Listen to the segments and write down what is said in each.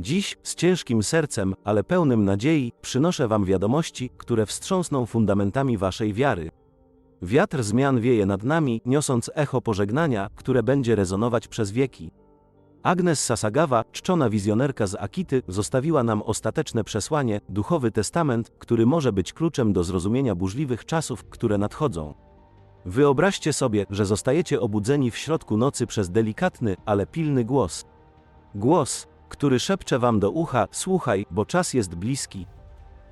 Dziś, z ciężkim sercem, ale pełnym nadziei, przynoszę Wam wiadomości, które wstrząsną fundamentami Waszej wiary. Wiatr zmian wieje nad nami, niosąc echo pożegnania, które będzie rezonować przez wieki. Agnes Sasagawa, czczona wizjonerka z Akity, zostawiła nam ostateczne przesłanie, duchowy testament, który może być kluczem do zrozumienia burzliwych czasów, które nadchodzą. Wyobraźcie sobie, że zostajecie obudzeni w środku nocy przez delikatny, ale pilny głos. Głos, który szepcze wam do ucha: Słuchaj, bo czas jest bliski.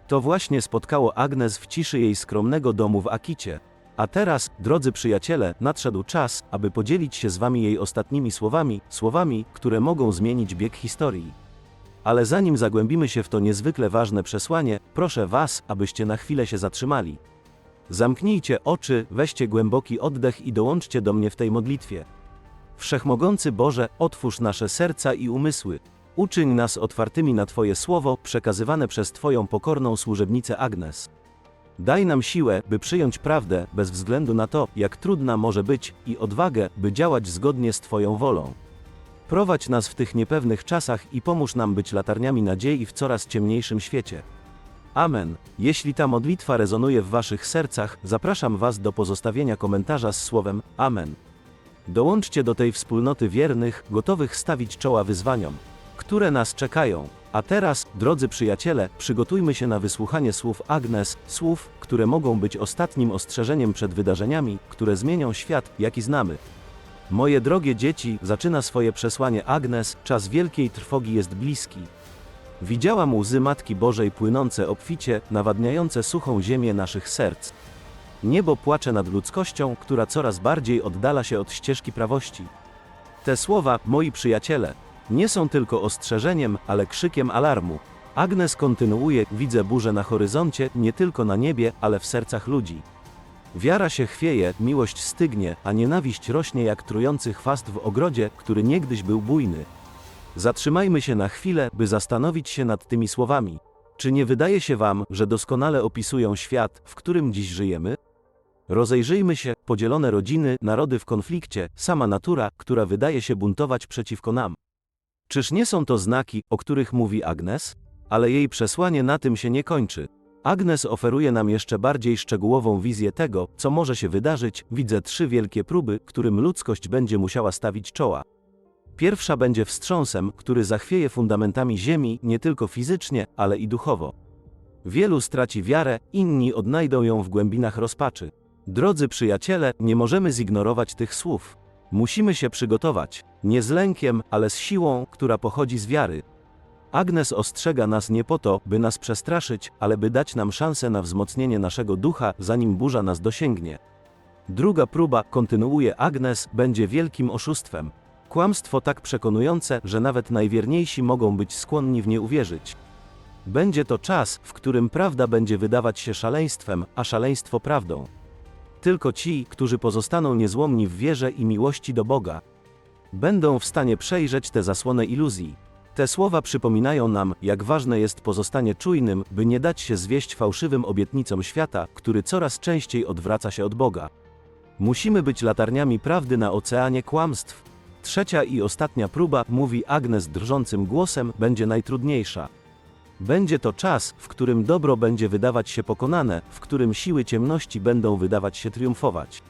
To właśnie spotkało Agnes w ciszy jej skromnego domu w Akicie. A teraz, drodzy przyjaciele, nadszedł czas, aby podzielić się z wami jej ostatnimi słowami, słowami, które mogą zmienić bieg historii. Ale zanim zagłębimy się w to niezwykle ważne przesłanie, proszę was, abyście na chwilę się zatrzymali. Zamknijcie oczy, weźcie głęboki oddech i dołączcie do mnie w tej modlitwie. Wszechmogący Boże, otwórz nasze serca i umysły. Uczyń nas otwartymi na Twoje słowo, przekazywane przez Twoją pokorną służebnicę Agnes. Daj nam siłę, by przyjąć prawdę, bez względu na to, jak trudna może być, i odwagę, by działać zgodnie z Twoją wolą. Prowadź nas w tych niepewnych czasach i pomóż nam być latarniami nadziei w coraz ciemniejszym świecie. Amen. Jeśli ta modlitwa rezonuje w Waszych sercach, zapraszam Was do pozostawienia komentarza z słowem Amen. Dołączcie do tej wspólnoty wiernych, gotowych stawić czoła wyzwaniom, które nas czekają. A teraz, drodzy przyjaciele, przygotujmy się na wysłuchanie słów Agnes, słów, które mogą być ostatnim ostrzeżeniem przed wydarzeniami, które zmienią świat, jaki znamy. Moje drogie dzieci, zaczyna swoje przesłanie Agnes, czas wielkiej trwogi jest bliski. Widziałam łzy Matki Bożej płynące obficie, nawadniające suchą ziemię naszych serc. Niebo płacze nad ludzkością, która coraz bardziej oddala się od ścieżki prawości. Te słowa, moi przyjaciele, nie są tylko ostrzeżeniem, ale krzykiem alarmu. Agnes kontynuuje: Widzę burzę na horyzoncie, nie tylko na niebie, ale w sercach ludzi. Wiara się chwieje, miłość stygnie, a nienawiść rośnie jak trujący chwast w ogrodzie, który niegdyś był bujny. Zatrzymajmy się na chwilę, by zastanowić się nad tymi słowami. Czy nie wydaje się Wam, że doskonale opisują świat, w którym dziś żyjemy? Rozejrzyjmy się, podzielone rodziny, narody w konflikcie, sama natura, która wydaje się buntować przeciwko nam. Czyż nie są to znaki, o których mówi Agnes? Ale jej przesłanie na tym się nie kończy. Agnes oferuje nam jeszcze bardziej szczegółową wizję tego, co może się wydarzyć. Widzę trzy wielkie próby, którym ludzkość będzie musiała stawić czoła. Pierwsza będzie wstrząsem, który zachwieje fundamentami Ziemi nie tylko fizycznie, ale i duchowo. Wielu straci wiarę, inni odnajdą ją w głębinach rozpaczy. Drodzy przyjaciele, nie możemy zignorować tych słów. Musimy się przygotować, nie z lękiem, ale z siłą, która pochodzi z wiary. Agnes ostrzega nas nie po to, by nas przestraszyć, ale by dać nam szansę na wzmocnienie naszego ducha, zanim burza nas dosięgnie. Druga próba, kontynuuje Agnes, będzie wielkim oszustwem. Kłamstwo tak przekonujące, że nawet najwierniejsi mogą być skłonni w nie uwierzyć. Będzie to czas, w którym prawda będzie wydawać się szaleństwem, a szaleństwo prawdą. Tylko ci, którzy pozostaną niezłomni w wierze i miłości do Boga, będą w stanie przejrzeć tę zasłonę iluzji. Te słowa przypominają nam, jak ważne jest pozostanie czujnym, by nie dać się zwieść fałszywym obietnicom świata, który coraz częściej odwraca się od Boga. Musimy być latarniami prawdy na oceanie kłamstw. Trzecia i ostatnia próba, mówi Agnes drżącym głosem, będzie najtrudniejsza. Będzie to czas, w którym dobro będzie wydawać się pokonane, w którym siły ciemności będą wydawać się triumfować.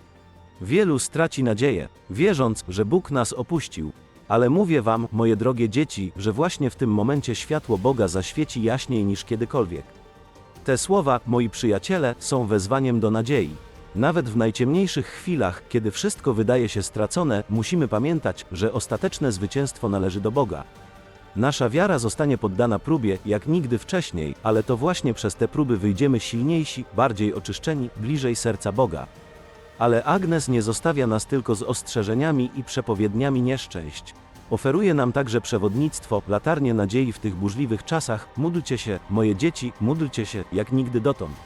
Wielu straci nadzieję, wierząc, że Bóg nas opuścił. Ale mówię wam, moje drogie dzieci, że właśnie w tym momencie światło Boga zaświeci jaśniej niż kiedykolwiek. Te słowa, moi przyjaciele, są wezwaniem do nadziei. Nawet w najciemniejszych chwilach, kiedy wszystko wydaje się stracone, musimy pamiętać, że ostateczne zwycięstwo należy do Boga. Nasza wiara zostanie poddana próbie, jak nigdy wcześniej, ale to właśnie przez te próby wyjdziemy silniejsi, bardziej oczyszczeni, bliżej serca Boga. Ale Agnes nie zostawia nas tylko z ostrzeżeniami i przepowiedniami nieszczęść. Oferuje nam także przewodnictwo, latarnię nadziei w tych burzliwych czasach. Módlcie się, moje dzieci, módlcie się, jak nigdy dotąd.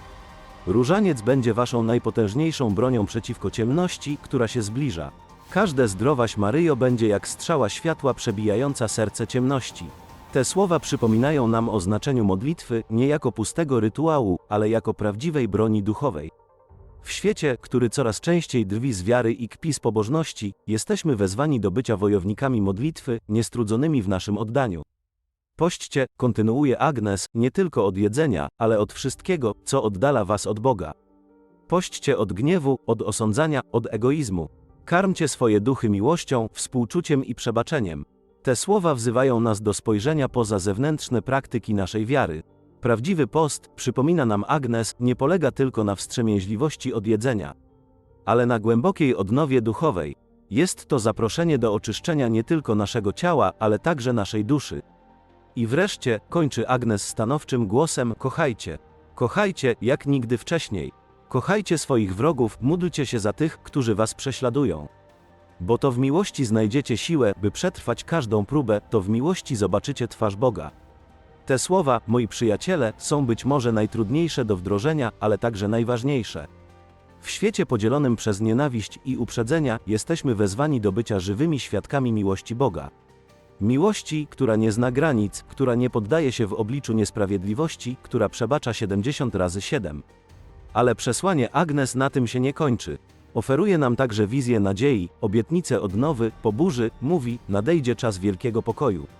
Różaniec będzie waszą najpotężniejszą bronią przeciwko ciemności, która się zbliża. Każde zdrowaś Maryjo będzie jak strzała światła przebijająca serce ciemności. Te słowa przypominają nam o znaczeniu modlitwy nie jako pustego rytuału, ale jako prawdziwej broni duchowej. W świecie, który coraz częściej drwi z wiary i kpi z pobożności, jesteśmy wezwani do bycia wojownikami modlitwy, niestrudzonymi w naszym oddaniu. Pośćcie, kontynuuje Agnes, nie tylko od jedzenia, ale od wszystkiego, co oddala was od Boga. Pośćcie od gniewu, od osądzania, od egoizmu. Karmcie swoje duchy miłością, współczuciem i przebaczeniem. Te słowa wzywają nas do spojrzenia poza zewnętrzne praktyki naszej wiary. Prawdziwy post, przypomina nam Agnes, nie polega tylko na wstrzemięźliwości od jedzenia, ale na głębokiej odnowie duchowej. Jest to zaproszenie do oczyszczenia nie tylko naszego ciała, ale także naszej duszy. I wreszcie, kończy Agnes stanowczym głosem: Kochajcie. Kochajcie, jak nigdy wcześniej. Kochajcie swoich wrogów, módlcie się za tych, którzy was prześladują. Bo to w miłości znajdziecie siłę, by przetrwać każdą próbę, to w miłości zobaczycie twarz Boga. Te słowa, moi przyjaciele, są być może najtrudniejsze do wdrożenia, ale także najważniejsze. W świecie podzielonym przez nienawiść i uprzedzenia, jesteśmy wezwani do bycia żywymi świadkami miłości Boga. Miłości, która nie zna granic, która nie poddaje się w obliczu niesprawiedliwości, która przebacza 70 razy 7. Ale przesłanie Agnes na tym się nie kończy. Oferuje nam także wizję nadziei, obietnicę odnowy, po burzy, mówi, nadejdzie czas wielkiego pokoju.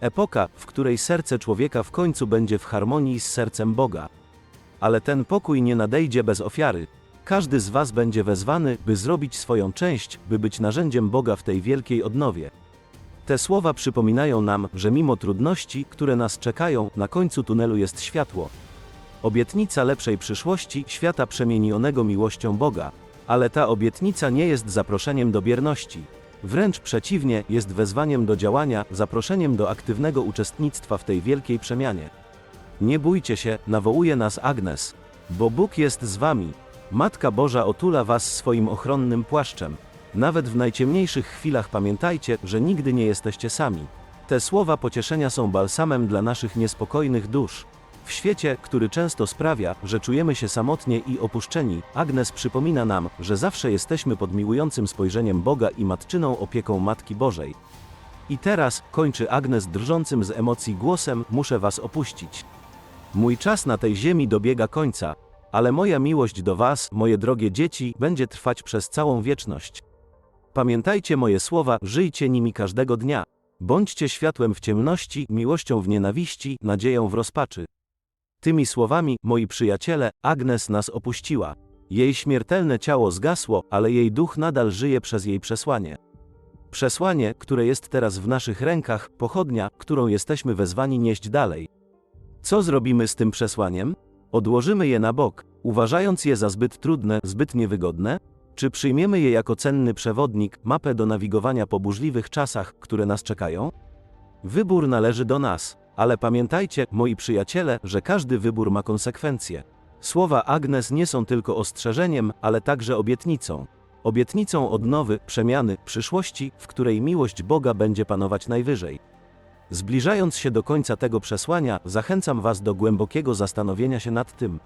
Epoka, w której serce człowieka w końcu będzie w harmonii z sercem Boga. Ale ten pokój nie nadejdzie bez ofiary. Każdy z Was będzie wezwany, by zrobić swoją część, by być narzędziem Boga w tej wielkiej odnowie. Te słowa przypominają nam, że mimo trudności, które nas czekają, na końcu tunelu jest światło. Obietnica lepszej przyszłości, świata przemienionego miłością Boga. Ale ta obietnica nie jest zaproszeniem do bierności. Wręcz przeciwnie, jest wezwaniem do działania, zaproszeniem do aktywnego uczestnictwa w tej wielkiej przemianie. Nie bójcie się, nawołuje nas Agnes, bo Bóg jest z wami. Matka Boża otula was swoim ochronnym płaszczem. Nawet w najciemniejszych chwilach pamiętajcie, że nigdy nie jesteście sami. Te słowa pocieszenia są balsamem dla naszych niespokojnych dusz. W świecie, który często sprawia, że czujemy się samotnie i opuszczeni, Agnes przypomina nam, że zawsze jesteśmy pod miłującym spojrzeniem Boga i matczyną opieką Matki Bożej. I teraz, kończy Agnes drżącym z emocji głosem, muszę was opuścić. Mój czas na tej ziemi dobiega końca, ale moja miłość do was, moje drogie dzieci, będzie trwać przez całą wieczność. Pamiętajcie moje słowa, żyjcie nimi każdego dnia. Bądźcie światłem w ciemności, miłością w nienawiści, nadzieją w rozpaczy. Tymi słowami, moi przyjaciele, Agnes nas opuściła. Jej śmiertelne ciało zgasło, ale jej duch nadal żyje przez jej przesłanie. Przesłanie, które jest teraz w naszych rękach, pochodnia, którą jesteśmy wezwani nieść dalej. Co zrobimy z tym przesłaniem? Odłożymy je na bok, uważając je za zbyt trudne, zbyt niewygodne? Czy przyjmiemy je jako cenny przewodnik, mapę do nawigowania po burzliwych czasach, które nas czekają? Wybór należy do nas, ale pamiętajcie, moi przyjaciele, że każdy wybór ma konsekwencje. Słowa Agnes nie są tylko ostrzeżeniem, ale także obietnicą. Obietnicą odnowy, przemiany, przyszłości, w której miłość Boga będzie panować najwyżej. Zbliżając się do końca tego przesłania, zachęcam Was do głębokiego zastanowienia się nad tym,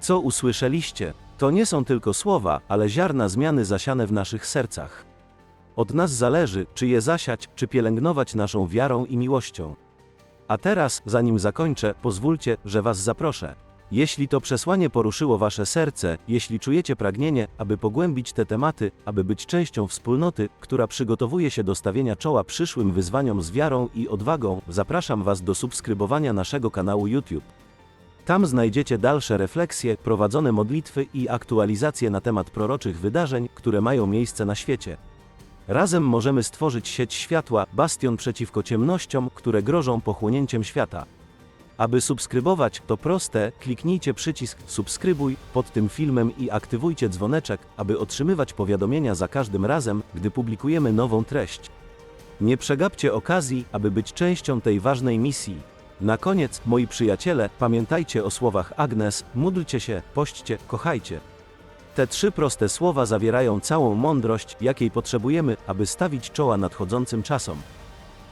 co usłyszeliście. To nie są tylko słowa, ale ziarna zmiany zasiane w naszych sercach. Od nas zależy, czy je zasiać, czy pielęgnować naszą wiarą i miłością. A teraz, zanim zakończę, pozwólcie, że Was zaproszę. Jeśli to przesłanie poruszyło Wasze serce, jeśli czujecie pragnienie, aby pogłębić te tematy, aby być częścią wspólnoty, która przygotowuje się do stawienia czoła przyszłym wyzwaniom z wiarą i odwagą, zapraszam Was do subskrybowania naszego kanału YouTube. Tam znajdziecie dalsze refleksje, prowadzone modlitwy i aktualizacje na temat proroczych wydarzeń, które mają miejsce na świecie. Razem możemy stworzyć sieć światła, bastion przeciwko ciemnościom, które grożą pochłonięciem świata. Aby subskrybować, to proste, kliknijcie przycisk subskrybuj pod tym filmem i aktywujcie dzwoneczek, aby otrzymywać powiadomienia za każdym razem, gdy publikujemy nową treść. Nie przegapcie okazji, aby być częścią tej ważnej misji. Na koniec, moi przyjaciele, pamiętajcie o słowach Agnes, módlcie się, pośćcie, kochajcie. Te trzy proste słowa zawierają całą mądrość, jakiej potrzebujemy, aby stawić czoła nadchodzącym czasom.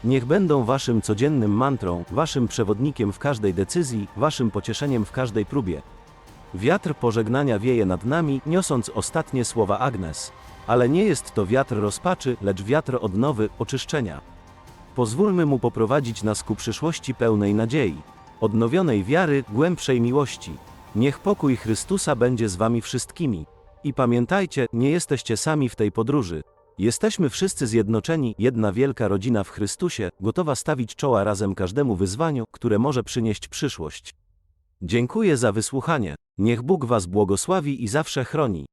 Niech będą waszym codziennym mantrą, waszym przewodnikiem w każdej decyzji, waszym pocieszeniem w każdej próbie. Wiatr pożegnania wieje nad nami, niosąc ostatnie słowa Agnes. Ale nie jest to wiatr rozpaczy, lecz wiatr odnowy, oczyszczenia. Pozwólmy mu poprowadzić nas ku przyszłości pełnej nadziei, odnowionej wiary, głębszej miłości. Niech pokój Chrystusa będzie z wami wszystkimi. I pamiętajcie, nie jesteście sami w tej podróży. Jesteśmy wszyscy zjednoczeni, jedna wielka rodzina w Chrystusie, gotowa stawić czoła razem każdemu wyzwaniu, które może przynieść przyszłość. Dziękuję za wysłuchanie. Niech Bóg Was błogosławi i zawsze chroni.